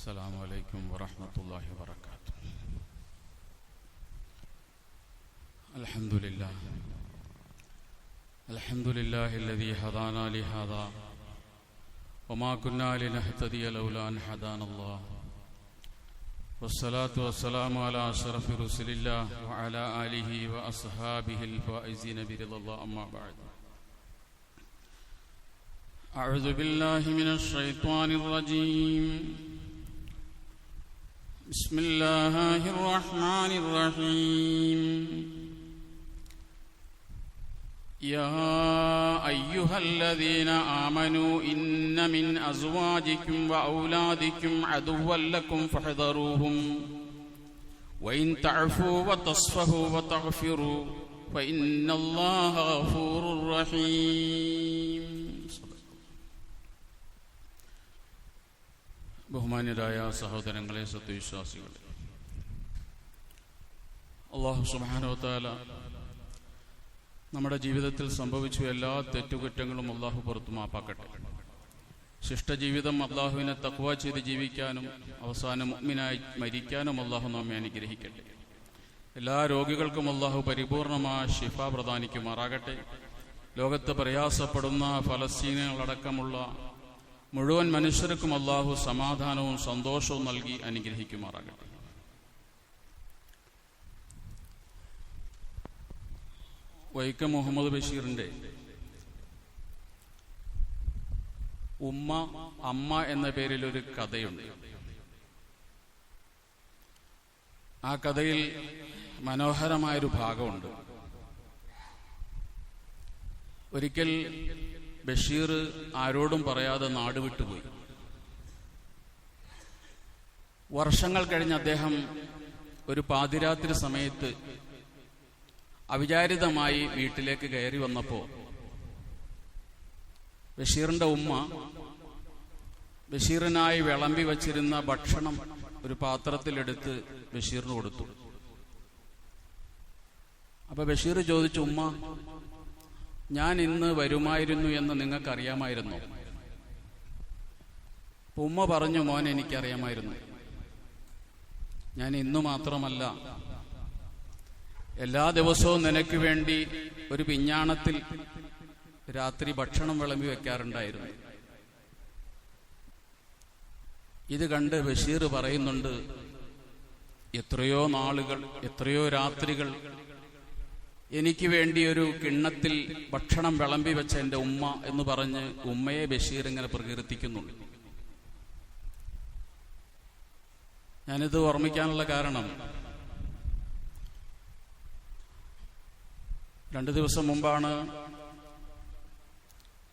السلام عليكم ورحمة الله وبركاته. الحمد لله. الحمد لله الذي هدانا لهذا. وما كنا لنهتدي لولا أن هدانا الله. والصلاة والسلام على أشرف رسل الله وعلى آله وأصحابه الفائزين برضا الله أما بعد. أعوذ بالله من الشيطان الرجيم. بسم الله الرحمن الرحيم. يا أيها الذين آمنوا إن من أزواجكم وأولادكم عدوا لكم فاحذروهم. وإن تعفوا وتصفحوا وتغفروا فإن الله غفور رحيم. ബഹുമാന്യരായ സഹോദരങ്ങളെ സത്യവിശ്വാസികളെ. അള്ളാഹു സുബാനോത്താല നമ്മുടെ ജീവിതത്തിൽ സംഭവിച്ച എല്ലാ തെറ്റുകുറ്റങ്ങളും അള്ളാഹു പുറത്തു മാപ്പാക്കട്ടെ. ശിഷ്ടജീവിതം അള്ളാഹുവിനെ തക്വ ചെയ്ത് ജീവിക്കാനും അവസാനം മുഗ്മിനായി മരിക്കാനും അള്ളാഹു നമ്മെ അനുഗ്രഹിക്കട്ടെ. എല്ലാ രോഗികൾക്കും അള്ളാഹു പരിപൂർണമായ ഷിഫ പ്രദാനിക്കുമാറാകട്ടെ. ലോകത്ത് പ്രയാസപ്പെടുന്ന ഫലസ്തീനുകളടക്കമുള്ള മുഴുവൻ മനുഷ്യർക്കും അള്ളാഹു സമാധാനവും സന്തോഷവും നൽകി അനുഗ്രഹിക്കുമാറാകട്ടെ. വൈക്കം മുഹമ്മദ് ബഷീറിന്റെ ഉമ്മ അമ്മ എന്ന പേരിൽ ഒരു കഥയുണ്ട്. ആ കഥയിൽ മനോഹരമായൊരു ഭാഗമുണ്ട്. ഒരിക്കൽ ബഷീർ ആരോടും പറയാതെ നാട് വിട്ടുപോയി വർഷങ്ങൾ കഴിഞ്ഞ് അദ്ദേഹം ഒരു പാതിരാത്രി സമയത്ത് അവിചാരിതമായി വീട്ടിലേക്ക് കയറി വന്നപ്പോൾ ബഷീറിന്റെ ഉമ്മ ബഷീറിനായി വിളമ്പി വച്ചിരുന്ന ഭക്ഷണം ഒരു പാത്രത്തിലെടുത്ത് ബഷീറിന് കൊടുത്തു. അപ്പൊ ബഷീർ ചോദിച്ചു ഉമ്മ ഞാൻ ഇന്ന് വരുമായിരുന്നു എന്ന് നിങ്ങൾക്കറിയാമായിരുന്നു. ഉമ്മ പറഞ്ഞു മോൻ എനിക്കറിയാമായിരുന്നു. ഞാൻ ഇന്ന് മാത്രമല്ല എല്ലാ ദിവസവും നിനക്ക് വേണ്ടി ഒരു പിഞ്ഞാണത്തിൽ രാത്രി ഭക്ഷണം വിളമ്പി വെക്കാറുണ്ടായിരുന്നു. ഇത് കണ്ട് ബഷീർ പറയുന്നുണ്ട് എത്രയോ നാളുകൾ എത്രയോ രാത്രികൾ എനിക്ക് വേണ്ടി ഒരു കിണ്ണത്തിൽ ഭക്ഷണം വിളമ്പി വെച്ച എന്റെ ഉമ്മ എന്ന് പറഞ്ഞ് ഉമ്മയെ ബഷീർ ഇങ്ങനെ പ്രകീർത്തിക്കുന്നുണ്ട്. ഞാനിത് ഓർമ്മിക്കാനുള്ള കാരണം രണ്ടു ദിവസം മുമ്പാണ്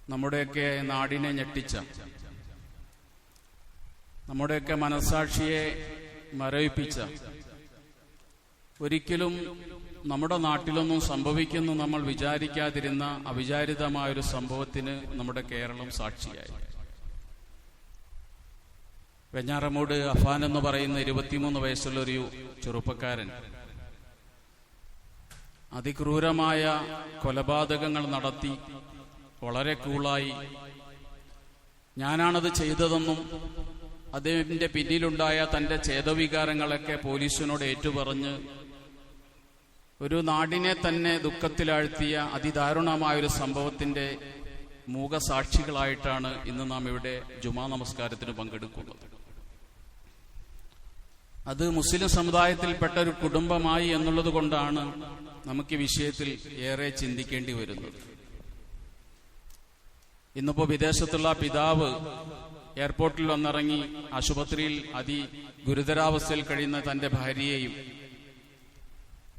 നമ്മുടെയൊക്കെ നാടിനെ ഞെട്ടിച്ച നമ്മുടെയൊക്കെ മനസാക്ഷിയെ മരവിപ്പിച്ച ഒരിക്കലും നമ്മുടെ നാട്ടിലൊന്നും സംഭവിക്കുന്നു നമ്മൾ വിചാരിക്കാതിരുന്ന അവിചാരിതമായൊരു സംഭവത്തിന് നമ്മുടെ കേരളം സാക്ഷിയായി. വെഞ്ഞാറമൂട് അഫാൻ എന്ന് പറയുന്ന ഇരുപത്തിമൂന്ന് വയസ്സുള്ള ഒരു ചെറുപ്പക്കാരൻ. അതിക്രൂരമായ കൊലപാതകങ്ങൾ നടത്തി വളരെ കൂളായി. ഞാനാണത് ചെയ്തതെന്നും അദ്ദേഹത്തിന്റെ പിന്നിലുണ്ടായ തന്റെ ചേതവികാരങ്ങളൊക്കെ പോലീസിനോട് ഏറ്റുപറഞ്ഞ് ഒരു നാടിനെ തന്നെ ദുഃഖത്തിലാഴ്ത്തിയ അതിദാരുണമായ ഒരു സംഭവത്തിന്റെ മൂകസാക്ഷികളായിട്ടാണ് ഇന്ന് നാം ഇവിടെ ജുമാ നമസ്കാരത്തിന് പങ്കെടുക്കുന്നത്. അത് മുസ്ലിം സമുദായത്തിൽപ്പെട്ട ഒരു കുടുംബമായി എന്നുള്ളത് കൊണ്ടാണ് നമുക്ക് ഈ വിഷയത്തിൽ ഏറെ ചിന്തിക്കേണ്ടി വരുന്നത്. ഇന്നിപ്പോ വിദേശത്തുള്ള പിതാവ് എയർപോർട്ടിൽ വന്നിറങ്ങി ആശുപത്രിയിൽ അതി ഗുരുതരാവസ്ഥയിൽ കഴിയുന്ന തന്റെ ഭാര്യയെയും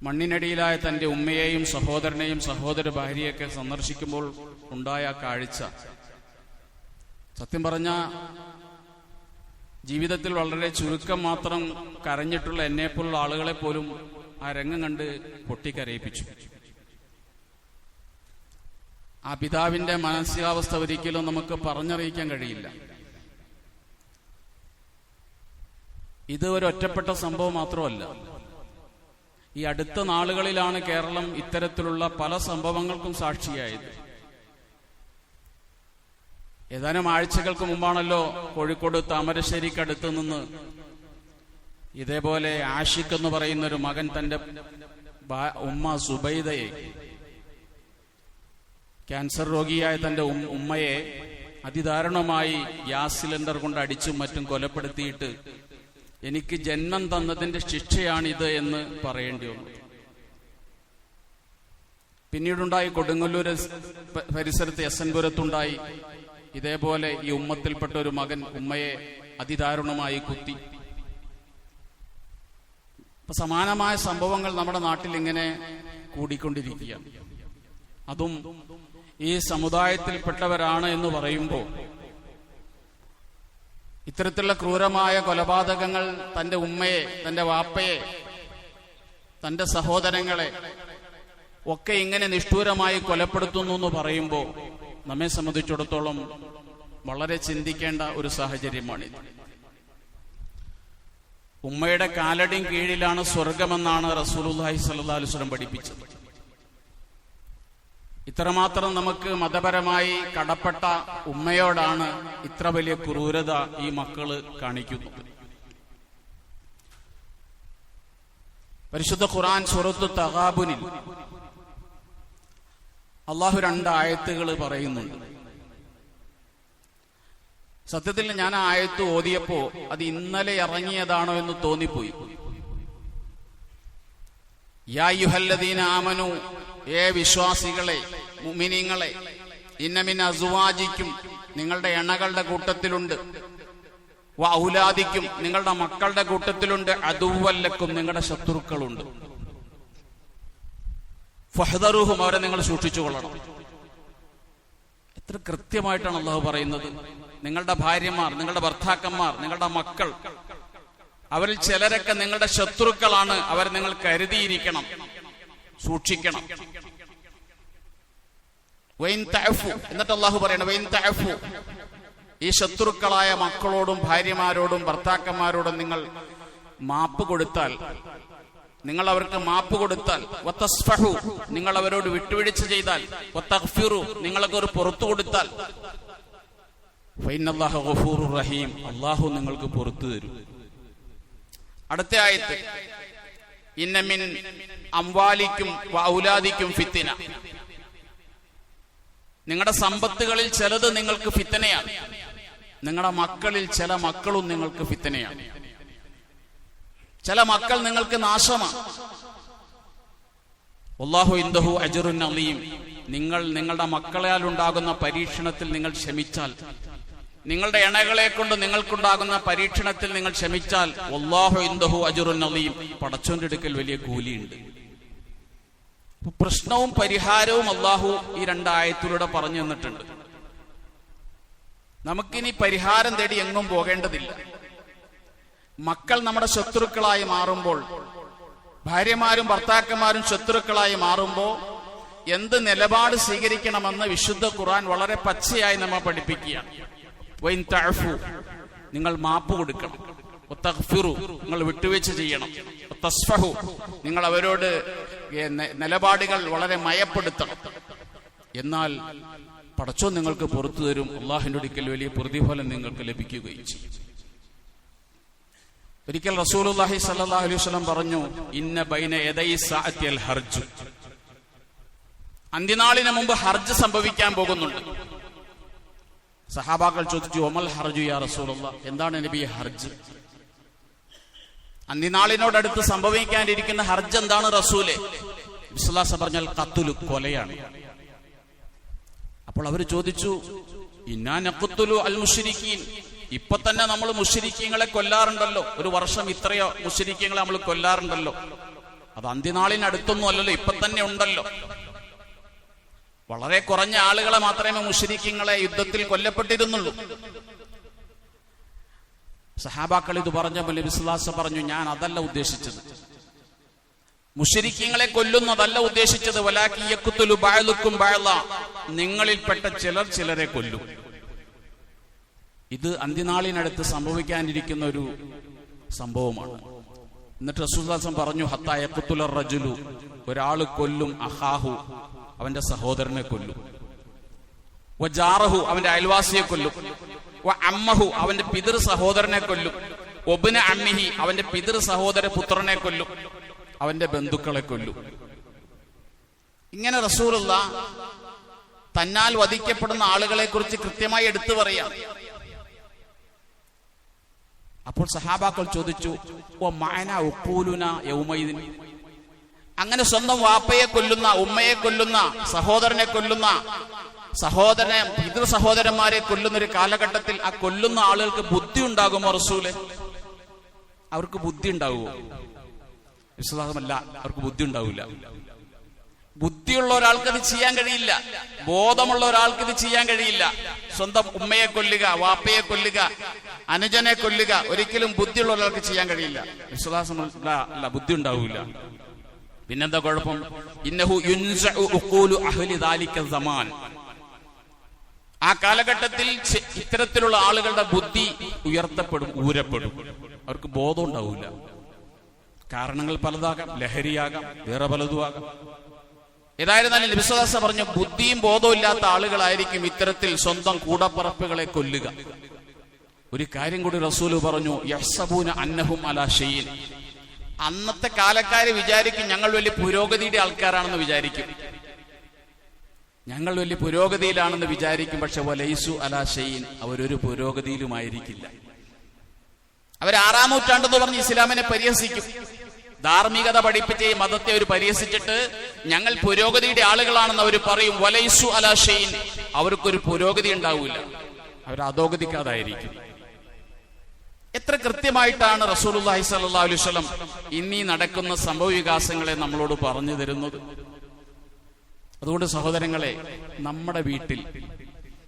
മണ്ണിനടിയിലായ തന്റെ ഉമ്മയെയും സഹോദരനെയും സഹോദര ഭാര്യയൊക്കെ സന്ദർശിക്കുമ്പോൾ ഉണ്ടായ കാഴ്ച. സത്യം പറഞ്ഞ ജീവിതത്തിൽ വളരെ ചുരുക്കം മാത്രം കരഞ്ഞിട്ടുള്ള എന്നെപ്പോലുള്ള ആളുകളെ പോലും ആ രംഗം കണ്ട് പൊട്ടിക്കരയിപ്പിച്ചു. ആ പിതാവിന്റെ മാനസികാവസ്ഥ ഒരിക്കലും നമുക്ക് പറഞ്ഞറിയിക്കാൻ കഴിയില്ല. ഇത് ഒരു ഒറ്റപ്പെട്ട സംഭവം മാത്രമല്ല. ഈ അടുത്ത നാളുകളിലാണ് കേരളം ഇത്തരത്തിലുള്ള പല സംഭവങ്ങൾക്കും സാക്ഷിയായത്. ഏതാനും ആഴ്ചകൾക്ക് മുമ്പാണല്ലോ കോഴിക്കോട് താമരശ്ശേരിക്കടുത്ത് നിന്ന് ഇതേപോലെ ആഷിഖ് എന്ന് പറയുന്ന ഒരു മകൻ തന്റെ ഉമ്മ സുബൈദയെ ക്യാൻസർ രോഗിയായ തന്റെ ഉമ്മയെ അതിദാരുണമായി ഗ്യാസ് സിലിണ്ടർ കൊണ്ട് അടിച്ചും മറ്റും കൊലപ്പെടുത്തിയിട്ട് എനിക്ക് ജന്മം തന്നതിന്റെ ശിക്ഷയാണിത് എന്ന് പറയേണ്ടി വന്നു. പിന്നീടുണ്ടായി കൊടുങ്ങല്ലൂർ പരിസരത്ത് എസ് എൻ പുരത്തുണ്ടായി ഇതേപോലെ ഈ ഉമ്മത്തിൽപ്പെട്ട ഒരു മകൻ ഉമ്മയെ അതിദാരുണമായി കുത്തി. സമാനമായ സംഭവങ്ങൾ നമ്മുടെ നാട്ടിൽ ഇങ്ങനെ കൂടിക്കൊണ്ടിരിക്കുകയാണ്. അതും ഈ സമുദായത്തിൽപ്പെട്ടവരാണ് എന്ന് പറയുമ്പോൾ ഇത്തരത്തിലുള്ള ക്രൂരമായ കൊലപാതകങ്ങൾ തന്റെ ഉമ്മയെ തന്റെ വാപ്പയെ തന്റെ സഹോദരങ്ങളെ ഒക്കെ ഇങ്ങനെ നിഷ്ഠൂരമായി കൊലപ്പെടുത്തുന്നു എന്ന് പറയുമ്പോൾ നമ്മെ സംബന്ധിച്ചിടത്തോളം വളരെ ചിന്തിക്കേണ്ട ഒരു സാഹചര്യമാണിത് ഉമ്മയുടെ കാലടിയും കീഴിലാണ് സ്വർഗമെന്നാണ് സ്വല്ലല്ലാഹു അലൈഹി വസല്ലം പഠിപ്പിച്ചത്. ഇത്രമാത്രം നമുക്ക് മതപരമായി കടപ്പെട്ട ഉമ്മയോടാണ് ഇത്ര വലിയ ക്രൂരത ഈ മക്കൾ കാണിക്കുന്നത്. പരിശുദ്ധ ഖുറാൻ സുറത്തു തഗാബുനിൽ അള്ളാഹു രണ്ട് ആയത്തുകൾ പറയുന്നുണ്ട്. സത്യത്തിൽ ഞാൻ ആ ആയത്ത് ഓതിയപ്പോ അത് ഇന്നലെ ഇറങ്ങിയതാണോ എന്ന് തോന്നിപ്പോയി. യാ യുഹല്ലദീന ആമനു ഏ വിശ്വാസികളെ മുമിനിങ്ങളെ ഇന്നമിൻ അസുവാജിക്കും നിങ്ങളുടെ എണ്ണകളുടെ കൂട്ടത്തിലുണ്ട്. വ ഔലാദിക്കും നിങ്ങളുടെ മക്കളുടെ കൂട്ടത്തിലുണ്ട്. അതുവല്ലക്കും നിങ്ങളുടെ ശത്രുക്കളുണ്ട്. ഫഹദറുഹും അവരെ നിങ്ങൾ സൂക്ഷിച്ചു കൊള്ളണം എത്ര കൃത്യമായിട്ടാണ് അള്ളാഹു പറയുന്നത്? നിങ്ങളുടെ ഭാര്യമാർ നിങ്ങളുടെ ഭർത്താക്കന്മാർ നിങ്ങളുടെ മക്കൾ അവരിൽ ചിലരൊക്കെ നിങ്ങളുടെ ശത്രുക്കളാണ്. അവർ നിങ്ങൾ കരുതിയിരിക്കണം സൂക്ഷിക്കണം. എന്നിട്ട് അള്ളാഹു പറയണം ഈ ശത്രുക്കളായ മക്കളോടും ഭാര്യമാരോടും ഭർത്താക്കന്മാരോടും നിങ്ങൾ മാപ്പ് കൊടുത്താൽ നിങ്ങൾ അവർക്ക് മാപ്പ് കൊടുത്താൽ വത്തസ്ഫഹു നിങ്ങൾ അവരോട് വിട്ടുവീഴ്ച ചെയ്താൽ വത്തഗ്ഫിറു നിങ്ങൾക്ക് ഒരു പുറത്തു കൊടുത്താൽ റഹീം. അള്ളാഹു നിങ്ങൾക്ക് പുറത്തു തരും. അടുത്ത ആയത്ത് ഇന്നമിൻ അംവാലിക്കും ഔലാദിക്കും ഫിത്തിന. നിങ്ങളുടെ സമ്പത്തുകളിൽ ചിലത് നിങ്ങൾക്ക് ഫിത്തനയാണ് നിങ്ങളുടെ മക്കളിൽ ചില മക്കളും നിങ്ങൾക്ക് ഫിത്തനയാണ് ചില മക്കൾ നിങ്ങൾക്ക് നാശമാണ് നിങ്ങൾ നിങ്ങളുടെ മക്കളാൽ ഉണ്ടാകുന്ന പരീക്ഷണത്തിൽ നിങ്ങൾ ക്ഷമിച്ചാൽ. നിങ്ങളുടെ ഇണകളെ കൊണ്ട് നിങ്ങൾക്കുണ്ടാകുന്ന പരീക്ഷണത്തിൽ നിങ്ങൾ ക്ഷമിച്ചാൽ ഒല്ലാഹു ഇന്ദഹു അജുറുൻ അലിയും പടച്ചോന്റെ അടുക്കൽ വലിയ കൂലിയുണ്ട്. പ്രശ്നവും പരിഹാരവും അള്ളാഹു ഈ രണ്ടായത്തിലൂടെ പറഞ്ഞു തന്നിട്ടുണ്ട്. നമുക്കിനി പരിഹാരം തേടി എങ്ങും പോകേണ്ടതില്ല. മക്കൾ നമ്മുടെ ശത്രുക്കളായി മാറുമ്പോൾ ഭാര്യമാരും ഭർത്താക്കന്മാരും ശത്രുക്കളായി മാറുമ്പോൾ എന്ത് നിലപാട് സ്വീകരിക്കണമെന്ന് വിശുദ്ധ ഖുറാൻ വളരെ പച്ചയായി നമ്മൾ പഠിപ്പിക്കുകയാണ്. നിങ്ങൾ മാപ്പ് കൊടുക്കണം. നിങ്ങൾ വിട്ടുവീഴ്ച ചെയ്യണം. തസ്ഫഹു നിങ്ങൾ അവരോട് നിലപാടുകൾ വളരെ മയപ്പെടുത്തണം. എന്നാൽ പടച്ചോ നിങ്ങൾക്ക് പുറത്തു തരും അള്ളാഹിന്റെ ഒരിക്കൽ വലിയ പ്രതിഫലം നിങ്ങൾക്ക് ലഭിക്കുകയും ചെയ്യും. ഒരിക്കൽ റസൂലുള്ളാഹി സല്ലല്ലാഹു അലൈഹി പറഞ്ഞു ഇന്ന ബൈന അന്തിനാളിന് ഹർജ്. അന്ത്യനാളിന് മുമ്പ് ഹർജ് സംഭവിക്കാൻ പോകുന്നുണ്ട്. സഹാബാക്കൾ ചോദിച്ചു ഒമൽ ഹർജു യാ റസൂലുള്ള എന്താണ് നബി ഹർജ്? അന്ത്യനാളിനോടടുത്ത് സംഭവിക്കാനിരിക്കുന്ന ഹർജ് എന്താണ് റസൂലെ? വിശ്വാസ പറഞ്ഞാൽ കത്തുലു കൊലയാണ്. അപ്പോൾ അവർ ചോദിച്ചു ഇന്നാ നഖത്തുലു അൽ മുഷിരിക്കീൻ ഇപ്പൊ തന്നെ നമ്മൾ മുഷിരിക്കീങ്ങളെ കൊല്ലാറുണ്ടല്ലോ. ഒരു വർഷം ഇത്രയോ മുഷിരിക്കീങ്ങളെ നമ്മൾ കൊല്ലാറുണ്ടല്ലോ. അത് അന്ത്യനാളിനടുത്തൊന്നും അല്ലല്ലോ ഇപ്പൊ തന്നെ ഉണ്ടല്ലോ. വളരെ കുറഞ്ഞ ആളുകളെ മാത്രമേ മുഷിരിക്കീങ്ങളെ യുദ്ധത്തിൽ കൊല്ലപ്പെട്ടിരുന്നുള്ളൂ. സഹാബാക്കൾ ഇത് പറഞ്ഞപ്പോൾ നബി സ്വല്ലല്ലാഹു പറഞ്ഞു ഞാൻ അതല്ല ഉദ്ദേശിച്ചത്. മുഷരിക്കങ്ങളെ കൊല്ലുന്നതല്ല ഉദ്ദേശിച്ചത്. വലാക്കിയക്കുത്തുലു ബാഴുക്കും ബാഴ നിങ്ങളിൽപ്പെട്ട ചിലർ ചിലരെ കൊല്ലും. ഇത് അന്ത്യനാളിനടുത്ത് സംഭവിക്കാനിരിക്കുന്ന ഒരു സംഭവമാണ്. എന്നിട്ട് റസൂദാസം പറഞ്ഞു ഹത്തായക്കുത്തുല റജുലു. ഒരാൾ കൊല്ലും അഹാഹു അവന്റെ സഹോദരനെ കൊല്ലും. വജാറഹു അവന്റെ അയൽവാസിയെ കൊല്ലും. അമ്മഹു അവന്റെ പിതൃ സഹോദരനെ കൊല്ലും. ഒബിന് അമ്മിഹി അവന്റെ പിതൃ സഹോദര പുത്രനെ കൊല്ലും. അവന്റെ ബന്ധുക്കളെ കൊല്ലും. ഇങ്ങനെ റസൂലുള്ള തന്നാൽ വധിക്കപ്പെടുന്ന ആളുകളെ കുറിച്ച് കൃത്യമായി എടുത്തു പറയാം. അപ്പോൾ സഹാബാക്കൾ ചോദിച്ചു ഓ മാന ഉപ്പൂലുന യൗമൈദിൻ? അങ്ങനെ സ്വന്തം വാപ്പയെ കൊല്ലുന്ന ഉമ്മയെ കൊല്ലുന്ന സഹോദരനെ കൊല്ലുന്ന സഹോദരനെ പിതൃ സഹോദരന്മാരെ കൊല്ലുന്ന ഒരു കാലഘട്ടത്തിൽ ആ കൊല്ലുന്ന ആളുകൾക്ക് ബുദ്ധി ഉണ്ടാകുമോ റസൂലെ? അവർക്ക് ബുദ്ധി ഉണ്ടാകുമോ വിശ്വാസമല്ല അവർക്ക് ബുദ്ധി ഉണ്ടാവില്ല ബുദ്ധിയുള്ള ഒരാൾക്ക് ഇത് ചെയ്യാൻ കഴിയില്ല. ബോധമുള്ള ഒരാൾക്ക് ഇത് ചെയ്യാൻ കഴിയില്ല. സ്വന്തം ഉമ്മയെ കൊല്ലുക വാപ്പയെ കൊല്ലുക അനുജനെ കൊല്ലുക ഒരിക്കലും ബുദ്ധിയുള്ള ഒരാൾക്ക് ചെയ്യാൻ കഴിയില്ല. വിശ്വാസം അല്ല ബുദ്ധി ഉണ്ടാവില്ല പിന്നെന്താ കുഴപ്പം? ഇന്നഹു യുൻസഉ ഉഖൂലു അഹ്ലി സമാൻ. ആ കാലഘട്ടത്തിൽ ഇത്തരത്തിലുള്ള ആളുകളുടെ ബുദ്ധി ഉയർത്തപ്പെടും ഊരപ്പെടും. അവർക്ക് ബോധം ഉണ്ടാവില്ല കാരണങ്ങൾ പലതാകാം ലഹരിയാകാം വേറെ പലതും ആകാം. ഏതായിരുന്നാലും വിശ്വാസ പറഞ്ഞു ബുദ്ധിയും ബോധവും ഇല്ലാത്ത ആളുകളായിരിക്കും ഇത്തരത്തിൽ സ്വന്തം കൂടപ്പറപ്പുകളെ കൊല്ലുക. ഒരു കാര്യം കൂടി റസൂൽ പറഞ്ഞു യഹ്സബൂന അന്നഹും അലാ ഷെയ്ൻ അന്നത്തെ കാലക്കാര് വിചാരിക്കും ഞങ്ങൾ വലിയ പുരോഗതിയുടെ ആൾക്കാരാണെന്ന് വിചാരിക്കും. ഞങ്ങൾ വലിയ പുരോഗതിയിലാണെന്ന് വിചാരിക്കും പക്ഷെ വലൈസു അലാ ഷെയ്ൻ അവരൊരു പുരോഗതിയിലുമായിരിക്കില്ല. അവർ ആറാം നൂറ്റാണ്ടെന്ന് പറഞ്ഞ് ഇസ്ലാമിനെ പരിഹസിക്കും. ധാർമ്മികത പഠിപ്പിച്ച ഈ മതത്തെ അവർ പരിഹസിച്ചിട്ട് ഞങ്ങൾ പുരോഗതിയുടെ ആളുകളാണെന്ന് അവർ പറയും വലൈസു അലാ ഷെയ്ൻ അവർക്കൊരു പുരോഗതി ഉണ്ടാവില്ല അവർ അധോഗതിക്കാതായിരിക്കും. എത്ര കൃത്യമായിട്ടാണ് സ്വല്ലല്ലാഹു അലൈഹി സ്വലം ഇന്നീ നടക്കുന്ന സംഭവ വികാസങ്ങളെ നമ്മളോട് പറഞ്ഞു തരുന്നത്? അതുകൊണ്ട് സഹോദരങ്ങളെ നമ്മുടെ വീട്ടിൽ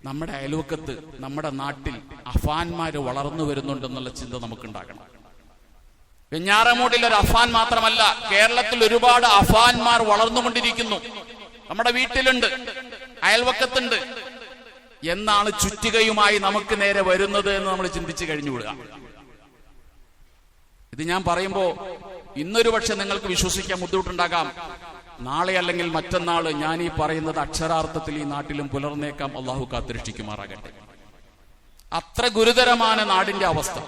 നമ്മുടെ അയൽവക്കത്ത് നമ്മുടെ നാട്ടിൽ അഫാൻമാര് വളർന്നു വരുന്നുണ്ടെന്നുള്ള ചിന്ത നമുക്കുണ്ടാകണം. വെഞ്ഞാറമൂടിൽ ഒരു അഫാൻ മാത്രമല്ല കേരളത്തിൽ ഒരുപാട് അഫാൻമാർ വളർന്നുകൊണ്ടിരിക്കുന്നു. നമ്മുടെ വീട്ടിലുണ്ട് അയൽവക്കത്തുണ്ട്. എന്നാണ് ചുറ്റികയുമായി നമുക്ക് നേരെ വരുന്നത് എന്ന് നമ്മൾ ചിന്തിച്ചു കഴിഞ്ഞു കഴിഞ്ഞുവിടുക. ഇത് ഞാൻ പറയുമ്പോ ഇന്നൊരു പക്ഷെ നിങ്ങൾക്ക് വിശ്വസിക്കാൻ ബുദ്ധിമുട്ടുണ്ടാകാം. നാളെ അല്ലെങ്കിൽ മറ്റന്നാൾ ഞാൻ ഈ പറയുന്നത് അക്ഷരാർത്ഥത്തിൽ ഈ നാട്ടിലും പുലർന്നേക്കാം. അള്ളാഹു കാത്തിരക്ഷിക്കുമാറാകട്ടെ. അത്ര ഗുരുതരമാണ് നാടിന്റെ അവസ്ഥ.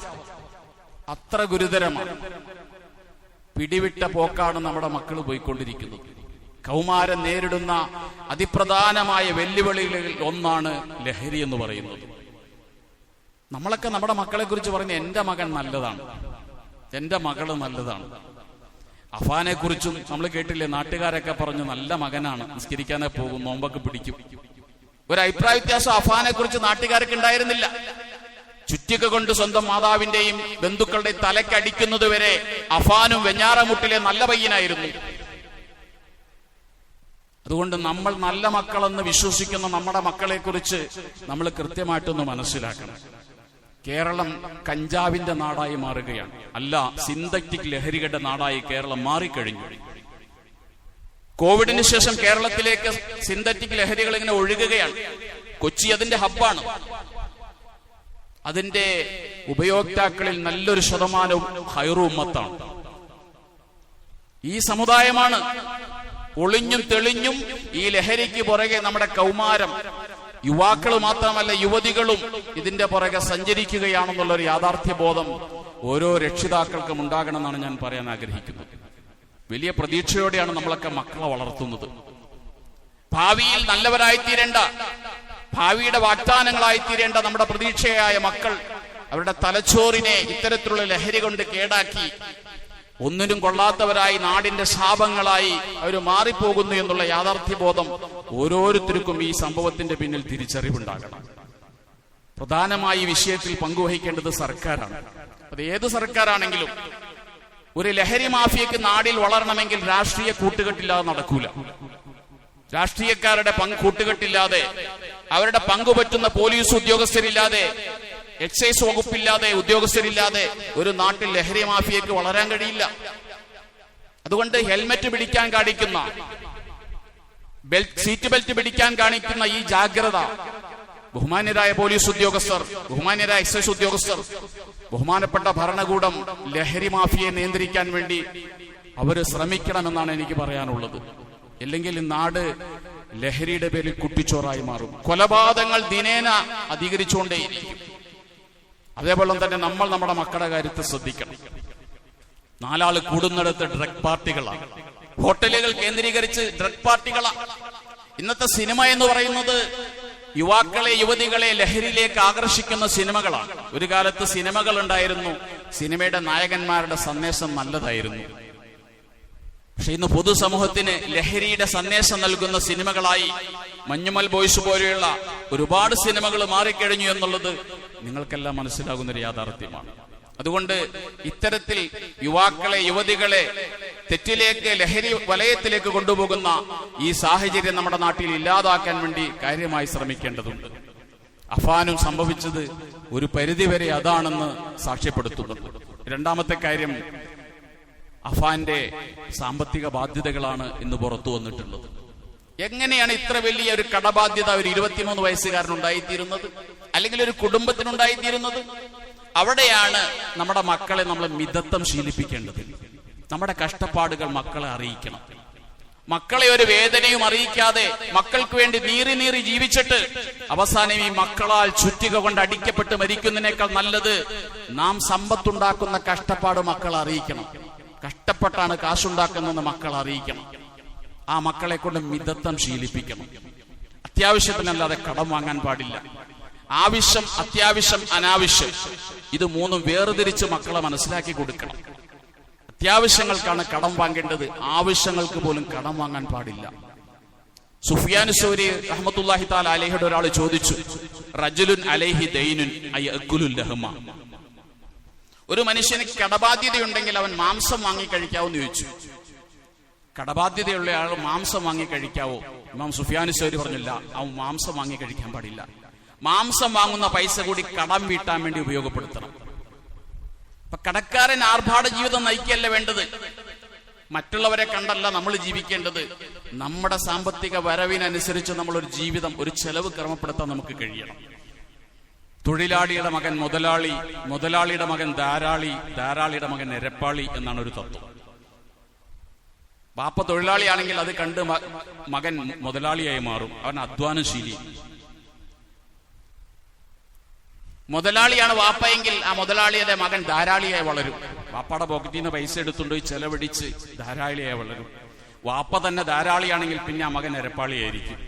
അത്ര ഗുരുതരമാണ്. പിടിവിട്ട പോക്കാണ് നമ്മുടെ മക്കൾ പോയിക്കൊണ്ടിരിക്കുന്നത്. കൗമാരൻ നേരിടുന്ന അതിപ്രധാനമായ വെല്ലുവിളികളിൽ ഒന്നാണ് ലഹരി എന്ന് പറയുന്നത്. നമ്മളൊക്കെ നമ്മുടെ മക്കളെ കുറിച്ച് പറയുന്നത് എന്റെ മകൻ നല്ലതാണ്. എന്റെ മകൾ നല്ലതാണ്. അഫാനെ കുറിച്ചും നമ്മൾ കേട്ടില്ലേ നാട്ടുകാരൊക്കെ പറഞ്ഞു നല്ല മകനാണ്. നിസ്കരിക്കാനെ പോകും നോമ്പൊക്കെ പിടിക്കും. ഒരു അഭിപ്രായ വ്യത്യാസം അഫാനെ കുറിച്ച് നാട്ടുകാർക്ക് ഉണ്ടായിരുന്നില്ല. ചുറ്റിക കൊണ്ട് സ്വന്തം മാതാവിന്റെയും ബന്ധുക്കളുടെയും തലക്കടിക്കുന്നത് വരെ അഫാനും വെഞ്ഞാറമുട്ടിലെ നല്ല പയ്യനായിരുന്നു. അതുകൊണ്ട് നമ്മൾ നല്ല മക്കളെന്ന് വിശ്വസിക്കുന്ന നമ്മുടെ മക്കളെ കുറിച്ച് നമ്മൾ കൃത്യമായിട്ടൊന്ന് മനസ്സിലാക്കണം. കേരളം കഞ്ചാവിന്റെ നാടായി മാറുകയാണ്. അല്ല സിന്തറ്റിക് ലഹരികളുടെ നാടായി കേരളം മാറിക്കഴിഞ്ഞു. കോവിഡിന് ശേഷം കേരളത്തിലേക്ക് സിന്തറ്റിക് ലഹരികൾ ഇങ്ങനെ ഒഴുകുകയാണ്. കൊച്ചി അതിന്റെ ഹബ്ബാണ്. അതിന്റെ ഉപയോക്താക്കളിൽ നല്ലൊരു ശതമാനവും ഹൈറു ഉമ്മത്താണ്. ഈ സമുദായമാണ് ഒളിഞ്ഞും തെളിഞ്ഞും ഈ ലഹരിക്ക് പുറകെ നമ്മുടെ കൗമാരം യുവാക്കൾ മാത്രമല്ല യുവതികളും ഇതിന്റെ പുറകെ സഞ്ചരിക്കുകയാണെന്നുള്ള ഒരു യാഥാർത്ഥ്യ ബോധം ഓരോ രക്ഷിതാക്കൾക്കും ഉണ്ടാകണമെന്നാണ് ഞാൻ പറയാൻ ആഗ്രഹിക്കുന്നത്. വലിയ പ്രതീക്ഷയോടെയാണ് നമ്മളൊക്കെ മക്കളെ വളർത്തുന്നത്. ഭാവിയിൽ നല്ലവരായിത്തീരേണ്ട ഭാവിയുടെ വാഗ്ദാനങ്ങളായിത്തീരേണ്ട നമ്മുടെ പ്രതീക്ഷയായ മക്കൾ അവരുടെ തലച്ചോറിനെ ഇത്തരത്തിലുള്ള ലഹരി കൊണ്ട് കേടാക്കി ഒന്നിനും കൊള്ളാത്തവരായി നാടിന്റെ ശാപങ്ങളായി അവർ മാറിപ്പോകുന്നു എന്നുള്ള യാഥാർത്ഥ്യബോധം ഓരോരുത്തർക്കും ഈ സംഭവത്തിന്റെ പിന്നിൽ തിരിച്ചറിവുണ്ടാകണം. പ്രധാനമായി വിഷയത്തിൽ പങ്കുവഹിക്കേണ്ടത് സർക്കാരാണ്. അത് ഏത് സർക്കാരാണെങ്കിലും ഒരു ലഹരി മാഫിയക്ക് നാടിൽ വളരണമെങ്കിൽ രാഷ്ട്രീയ കൂട്ടുകെട്ടില്ലാതെ നടക്കൂല. രാഷ്ട്രീയക്കാരുടെ പങ്ക് കൂട്ടുകെട്ടില്ലാതെ അവരുടെ പങ്കുപറ്റുന്ന പോലീസ് ഉദ്യോഗസ്ഥരില്ലാതെ എക്സൈസ് വകുപ്പില്ലാതെ ഉദ്യോഗസ്ഥരില്ലാതെ ഒരു നാട്ടിൽ ലഹരി മാഫിയക്ക് വളരാൻ കഴിയില്ല. അതുകൊണ്ട് ഹെൽമെറ്റ് പിടിക്കാൻ കാണിക്കുന്ന സീറ്റ് ബെൽറ്റ് പിടിക്കാൻ കാണിക്കുന്ന ഈ ജാഗ്രത ബഹുമാന്യരായ പോലീസ് ഉദ്യോഗസ്ഥർ ബഹുമാന്യരായ എക്സൈസ് ഉദ്യോഗസ്ഥർ ബഹുമാനപ്പെട്ട ഭരണകൂടം ലഹരി മാഫിയെ നിയന്ത്രിക്കാൻ വേണ്ടി അവർ ശ്രമിക്കണമെന്നാണ് എനിക്ക് പറയാനുള്ളത്. അല്ലെങ്കിൽ നാട് ലഹരിയുടെ പേരിൽ കുട്ടിച്ചോറായി മാറും. കൊലപാതകങ്ങൾ ദിനേന അധികരിച്ചുകൊണ്ടേയിരിക്കും. അതേപോലെ തന്നെ നമ്മൾ നമ്മുടെ മക്കളുടെ കാര്യത്തിൽ ശ്രദ്ധിക്കണം. നാലാൾ കൂടുന്നിടത്ത് ഡ്രഗ് പാർട്ടികളാണ് ഹോട്ടലുകൾ കേന്ദ്രീകരിച്ച് ഡ്രഗ് പാർട്ടികളാണ് ഇന്നത്തെ സിനിമ എന്ന് പറയുന്നത് യുവാക്കളെ യുവതികളെ ലഹരിയിലേക്ക് ആകർഷിക്കുന്ന സിനിമകളാണ് ഒരു കാലത്ത് സിനിമകൾ ഉണ്ടായിരുന്നു. സിനിമയുടെ നായകന്മാരുടെ സന്ദേശം നല്ലതായിരുന്നു. പക്ഷെ ഇന്ന് പൊതുസമൂഹത്തിന് ലഹരിയുടെ സന്ദേശം നൽകുന്ന സിനിമകളായി മഞ്ഞുമൽ ബോയ്സ് പോലെയുള്ള ഒരുപാട് സിനിമകൾ മാറിക്കഴിഞ്ഞു എന്നുള്ളത് നിങ്ങൾക്കെല്ലാം മനസ്സിലാകുന്ന ഒരു യാഥാർത്ഥ്യമാണ്. അതുകൊണ്ട് ഇത്തരത്തിൽ യുവാക്കളെ യുവതികളെ തെറ്റിലേക്ക് ലഹരി വലയത്തിലേക്ക് കൊണ്ടുപോകുന്ന ഈ സാഹചര്യം നമ്മുടെ നാട്ടിൽ ഇല്ലാതാക്കാൻ വേണ്ടി കാര്യമായി ശ്രമിക്കേണ്ടതുണ്ട്. അഫാനും സംഭവിച്ചത് ഒരു പരിധിവരെ അതാണെന്ന് സാക്ഷ്യപ്പെടുത്തുന്നുണ്ട്. രണ്ടാമത്തെ കാര്യം അഫാന്റെ സാമ്പത്തിക ബാധ്യതകളാണ് ഇന്ന് പുറത്തു വന്നിട്ടുള്ളത്. എങ്ങനെയാണ് ഇത്ര വലിയ ഒരു കടബാധ്യത ഒരു ഇരുപത്തിമൂന്ന് വയസ്സുകാരൻ ഉണ്ടായിത്തീരുന്നത് അല്ലെങ്കിൽ ഒരു കുടുംബത്തിനുണ്ടായിത്തീരുന്നത്? അവിടെയാണ് നമ്മുടെ മക്കളെ നമ്മൾ മിതത്വം ശീലിപ്പിക്കേണ്ടത്. നമ്മുടെ കഷ്ടപ്പാടുകൾ മക്കളെ അറിയിക്കണം. മക്കളെ ഒരു വേദനയും അറിയിക്കാതെ മക്കൾക്ക് വേണ്ടി നീറി നീറി ജീവിച്ചിട്ട് അവസാനം ഈ മക്കളാൽ ചുറ്റിക കൊണ്ട് അടിക്കപ്പെട്ട് മരിക്കുന്നതിനേക്കാൾ നല്ലത് നാം സമ്പത്തുണ്ടാക്കുന്ന കഷ്ടപ്പാട് മക്കൾ അറിയിക്കണം. കഷ്ടപ്പെട്ടാണ് കാശുണ്ടാക്കുന്നതെന്ന് മക്കൾ അറിയിക്കണം. ആ മക്കളെ കൊണ്ട് മിതത്വം ശീലിപ്പിക്കണം. അത്യാവശ്യത്തിനല്ലാതെ കടം വാങ്ങാൻ പാടില്ല. ആവശ്യം അത്യാവശ്യം അനാവശ്യം. ഇത് മൂന്നും വേർതിരിച്ച് മക്കളെ മനസ്സിലാക്കി കൊടുക്കണം. അത്യാവശ്യങ്ങൾക്കാണ് കടം വാങ്ങേണ്ടത്. ആവശ്യങ്ങൾക്ക് പോലും കടം വാങ്ങാൻ പാടില്ല. സുഫിയാൻ സൂരി അഹമ്മദ്ഹി താൽ അലേഹയുടെ ഒരാൾ ചോദിച്ചു റജുലുൻ അലേഹി ദൈനുൻ ലഹമ? ഒരു മനുഷ്യന് കടബാധ്യതയുണ്ടെങ്കിൽ അവൻ മാംസം വാങ്ങി കഴിക്കാവെന്ന് ചോദിച്ചു. കടബാധ്യതയുള്ള ആൾ മാംസം വാങ്ങി കഴിക്കാവോ? ഇമാം സുഫിയാൻ സൗരി പറഞ്ഞില്ല അവൻ മാംസം വാങ്ങി കഴിക്കാൻ പാടില്ല. മാംസം വാങ്ങുന്ന പൈസ കൂടി കടം വീട്ടാൻ വേണ്ടി ഉപയോഗപ്പെടുത്തണം. അപ്പൊ കടക്കാരൻ ആർഭാട ജീവിതം നയിക്കല്ല വേണ്ടത്? മറ്റുള്ളവരെ കണ്ടല്ല നമ്മൾ ജീവിക്കേണ്ടത്. നമ്മുടെ സാമ്പത്തിക വരവിനനുസരിച്ച് നമ്മൾ ഒരു ജീവിതം ഒരു ചെലവ് ക്രമപ്പെടുത്താൻ നമുക്ക് കഴിയണം. തൊഴിലാളിയുടെ മകൻ മുതലാളി മുതലാളിയുടെ മകൻ ധാരാളി ധാരാളിയുടെ മകൻ നിരപ്പാളി എന്നാണ് ഒരു തത്വം. ബാപ്പ തൊഴിലാളിയാണെങ്കിൽ അത് കണ്ട് മകൻ മുതലാളിയായി മാറും. അവൻ അധ്വാനശീലി. മുതലാളിയാണ് വാപ്പയെങ്കിൽ ആ മുതലാളിയുടെ മകൻ ധാരാളിയായി വളരും. വാപ്പയുടെ പോക്കറ്റിൽ നിന്ന് പൈസ എടുത്തുകൊണ്ട് ചെലവടിച്ച് ധാരാളിയായി വളരും. വാപ്പ തന്നെ ധാരാളിയാണെങ്കിൽ പിന്നെ ആ മകൻ എരപ്പാളിയായിരിക്കും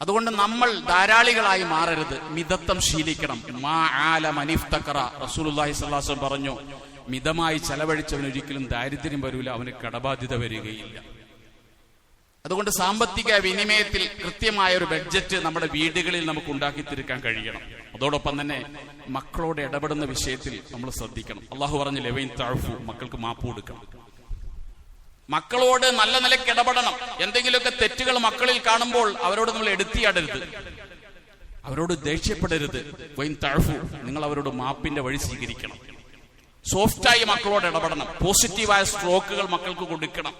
അതുകൊണ്ട് നമ്മൾ ധാരാളികളായി മാറരുത്. മിതത്വം ശീലിക്കണം. മാ ആല മനീഫ് അലൈഹി വസല്ലം പറഞ്ഞു മിതമായി ചെലവഴിച്ചവന് ഒരിക്കലും ദാരിദ്ര്യം വരൂല അവന് കടബാധ്യത വരികയില്ല. അതുകൊണ്ട് സാമ്പത്തിക വിനിമയത്തിൽ കൃത്യമായ ഒരു ബഡ്ജറ്റ് നമ്മുടെ വീടുകളിൽ നമുക്ക് ഉണ്ടാക്കി തീർക്കാൻ കഴിയണം. അതോടൊപ്പം തന്നെ മക്കളോട് ഇടപെടുന്ന വിഷയത്തിൽ നമ്മൾ ശ്രദ്ധിക്കണം. അള്ളാഹു പറഞ്ഞ ലെവൈൻ താഴ്ഫു മക്കൾക്ക് മാപ്പ് കൊടുക്കണം. മക്കളോട് നല്ല നിലയ്ക്ക് ഇടപെടണം. എന്തെങ്കിലുമൊക്കെ തെറ്റുകൾ മക്കളിൽ കാണുമ്പോൾ അവരോട് നമ്മൾ എടുത്തിയാടരുത്. അവരോട് ദേഷ്യപ്പെടരുത്. വൈൻ താഴ്ഫു നിങ്ങൾ അവരോട് മാപ്പിന്റെ വഴി സ്വീകരിക്കണം. സോഫ്റ്റായി മക്കളോട് ഇടപെടണം. പോസിറ്റീവായ സ്ട്രോക്കുകൾ മക്കൾക്ക് കൊടുക്കണം.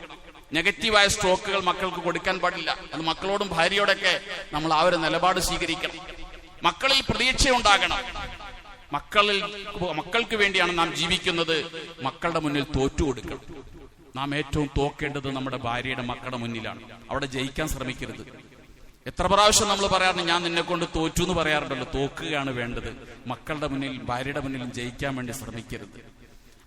നെഗറ്റീവായ സ്ട്രോക്കുകൾ മക്കൾക്ക് കൊടുക്കാൻ പാടില്ല. അത് മക്കളോടും ഭാര്യയോടൊക്കെ നമ്മൾ ആ ഒരു നിലപാട് സ്വീകരിക്കണം. മക്കളിൽ പ്രതീക്ഷയുണ്ടാകണം. മക്കളിൽ മക്കൾക്ക് വേണ്ടിയാണ് നാം ജീവിക്കുന്നത്. മക്കളുടെ മുന്നിൽ തോറ്റു കൊടുക്കണം. നാം ഏറ്റവും തോക്കേണ്ടത് നമ്മുടെ ഭാര്യയുടെ മക്കളുടെ മുന്നിലാണ്. അവിടെ ജയിക്കാൻ ശ്രമിക്കരുത്. എത്ര പ്രാവശ്യം നമ്മൾ പറയാറുണ്ട് ഞാൻ നിന്നെ കൊണ്ട് തോറ്റു എന്ന് പറയാറുണ്ടല്ലോ. തോക്കുകയാണ് വേണ്ടത്. മക്കളുടെ മുന്നിൽ ഭാര്യയുടെ മുന്നിലും ജയിക്കാൻ വേണ്ടി ശ്രമിക്കരുത്.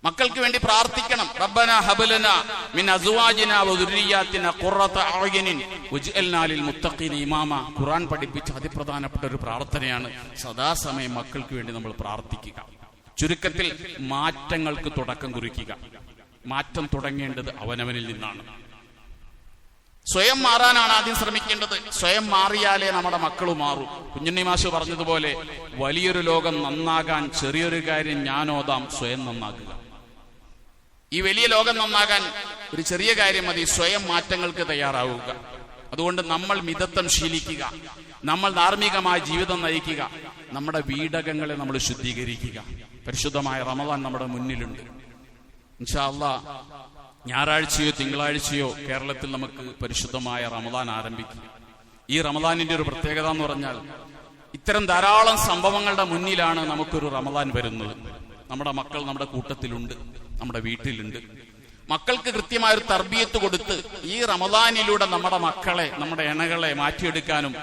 മക്കൾക്ക് വേണ്ടി പ്രാർത്ഥിക്കണം. റബ്ബന ഹബലന മിൻ അസുവാജിന വദുരിയാത്തിന ഖുറത അഅ്യുനിൻ വജ്അൽനാ ലിൽ മുത്തഖീന ഇമാമ. ഖുർആൻ പഠിപ്പിച്ച അതിപ്രധാനപ്പെട്ട ഒരു പ്രാർത്ഥനയാണ് സദാസമയം മക്കൾക്ക് വേണ്ടി നമ്മൾ പ്രാർത്ഥിക്കുക. ചുരുക്കത്തിൽ മാറ്റങ്ങൾക്ക് തുടക്കം കുറിക്കുക. മാറ്റം തുടങ്ങേണ്ടത് അവനവനിൽ നിന്നാണ്. സ്വയം മാറാനാണ് ആദ്യം ശ്രമിക്കേണ്ടത്. സ്വയം മാറിയാലേ നമ്മുടെ മക്കൾ മാറൂ. കുഞ്ഞുണ്ണി മാഷ് പറഞ്ഞതുപോലെ വലിയൊരു ലോകം നന്നാകാൻ ചെറിയൊരു കാര്യം ഞാനോതാം സ്വയം നന്നാക്കുക. ഈ വലിയ ലോകം നന്നാകാൻ ഒരു ചെറിയ കാര്യം മതി. സ്വയം മാറ്റങ്ങൾക്ക് തയ്യാറാവുക. അതുകൊണ്ട് നമ്മൾ മിതത്വം ശീലിക്കുക. നമ്മൾ ധാർമ്മികമായ ജീവിതം നയിക്കുക. നമ്മുടെ വീടകങ്ങളെ നമ്മൾ ശുദ്ധീകരിക്കുക. പരിശുദ്ധമായ റമദാൻ നമ്മുടെ മുന്നിലുണ്ട്. ഇൻഷാ അള്ളാ ഞായറാഴ്ചയോ തിങ്കളാഴ്ചയോ കേരളത്തിൽ നമുക്ക് പരിശുദ്ധമായ റമദാൻ ആരംഭിക്കും. ഈ റമദാനിന്റെ ഒരു പ്രത്യേകത എന്ന് പറഞ്ഞാൽ ഇത്തരം ധാരാളം സംഭവങ്ങളുടെ മുന്നിലാണ് നമുക്കൊരു റമദാൻ വരുന്നത്. നമ്മുടെ മക്കൾ നമ്മുടെ കൂട്ടത്തിലുണ്ട് നമ്മുടെ വീട്ടിലുണ്ട്. മക്കൾക്ക് കൃത്യമായ ഒരു തർബീയത്ത് കൊടുത്ത് ഈ റമദാനിലൂടെ നമ്മുടെ മക്കളെ നമ്മുടെ ഇണകളെ മാറ്റിയെടുക്കാനും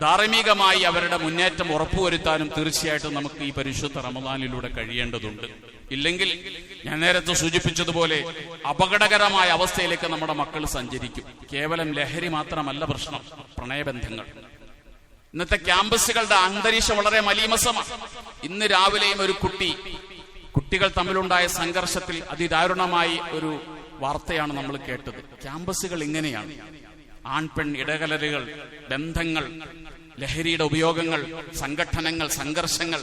ധാർമ്മികമായി അവരുടെ മുന്നേറ്റം ഉറപ്പുവരുത്താനും തീർച്ചയായിട്ടും നമുക്ക് ഈ പരിശുദ്ധ റമദാനിലൂടെ കഴിയേണ്ടതുണ്ട്. ഇല്ലെങ്കിൽ ഞാൻ നേരത്തെ സൂചിപ്പിച്ചതുപോലെ അപകടകരമായ അവസ്ഥയിലേക്ക് നമ്മുടെ മക്കൾ സഞ്ചരിക്കും. കേവലം ലഹരി മാത്രമല്ല പ്രശ്നം പ്രണയബന്ധങ്ങൾ. ഇന്നത്തെ ക്യാമ്പസുകളുടെ അന്തരീക്ഷം വളരെ മലീമസമാണ്. ഇന്ന് രാവിലെയും ഒരു കുട്ടി കുട്ടികൾ തമ്മിലുണ്ടായ സംഘർഷത്തിൽ അതിദാരുണമായി ഒരു വാർത്തയാണ് നമ്മൾ കേട്ടത്. ക്യാമ്പസുകൾ ഇങ്ങനെയാണ്. ആൺപെൺ ഇടകലരുകൾ ബന്ധങ്ങൾ ലഹരിയുടെ ഉപയോഗങ്ങൾ സംഘടനങ്ങൾ സംഘർഷങ്ങൾ.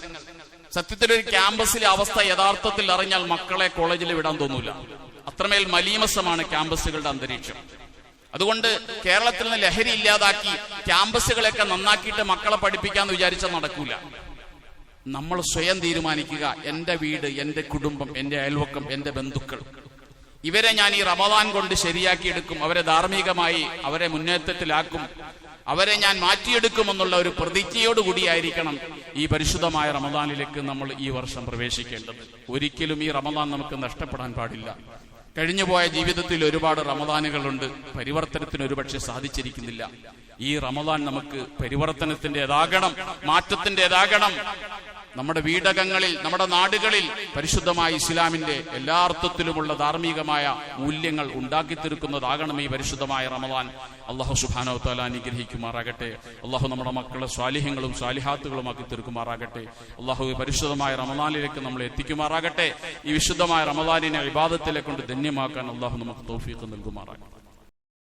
സത്യത്തിൽ ഒരു ക്യാമ്പസിലെ അവസ്ഥ യഥാർത്ഥത്തിൽ അറിഞ്ഞാൽ മക്കളെ കോളേജിൽ വിടാൻ തോന്നൂല. അത്രമേൽ മലീമസമാണ് ക്യാമ്പസുകളുടെ അന്തരീക്ഷം. അതുകൊണ്ട് കേരളത്തിൽ നിന്ന് ലഹരി ഇല്ലാതാക്കി ക്യാമ്പസുകളൊക്കെ നന്നാക്കിയിട്ട് മക്കളെ പഠിപ്പിക്കാന്ന് വിചാരിച്ചാൽ നടക്കൂല. നമ്മൾ സ്വയം തീരുമാനിക്കുക. എന്റെ വീട് എന്റെ കുടുംബം എന്റെ അയൽവക്കം എന്റെ ബന്ധുക്കൾ. ഇവരെ ഞാൻ ഈ റമദാൻ കൊണ്ട് ശരിയാക്കിയെടുക്കും. അവരെ ധാർമ്മികമായി അവരെ മുന്നേറ്റത്തിലാക്കും. അവരെ ഞാൻ മാറ്റിയെടുക്കുമെന്നുള്ള ഒരു പ്രതിജ്ഞയോടുകൂടിയായിരിക്കണം ഈ പരിശുദ്ധമായ റമദാനിലേക്ക് നമ്മൾ ഈ വർഷം പ്രവേശിക്കേണ്ടത്. ഒരിക്കലും ഈ റമദാൻ നമുക്ക് നഷ്ടപ്പെടാൻ പാടില്ല. കഴിഞ്ഞുപോയ ജീവിതത്തിൽ ഒരുപാട് റമദാനുകളുണ്ട്. പരിവർത്തനത്തിന് ഒരുപക്ഷെ സാധിച്ചിരിക്കുന്നില്ല. ഈ റമദാൻ നമുക്ക് പരിവർത്തനത്തിന്റെതാകണം മാറ്റത്തിന്റെതാകണം. നമ്മുടെ വീടകങ്ങളിൽ നമ്മുടെ നാടുകളിൽ പരിശുദ്ധമായ ഇസ്ലാമിന്റെ എല്ലാ അർത്ഥത്തിലുമുള്ള ധാർമ്മികമായ മൂല്യങ്ങൾ ഉണ്ടാക്കി തീർക്കുന്നതാകണം ഈ പരിശുദ്ധമായ റമദാൻ. അള്ളാഹു സുബാനോ താല അനുഗ്രഹിക്കുമാറാകട്ടെ. അള്ളാഹു നമ്മുടെ മക്കളെ സ്വാലിഹ്യങ്ങളും സ്വാലിഹാത്തുകളും ആക്കി തീർക്കുമാറാകട്ടെ അള്ളാഹു പരിശുദ്ധമായ റമദാനിലേക്ക് നമ്മൾ എത്തിക്കുമാറാകട്ടെ. ഈ വിശുദ്ധമായ റമദാനിനെ വിവാദത്തിലെ കൊണ്ട് ധന്യമാക്കാൻ അള്ളാഹു നമുക്ക് തോഫീക്ക് നൽകുമാറാകട്ടെ.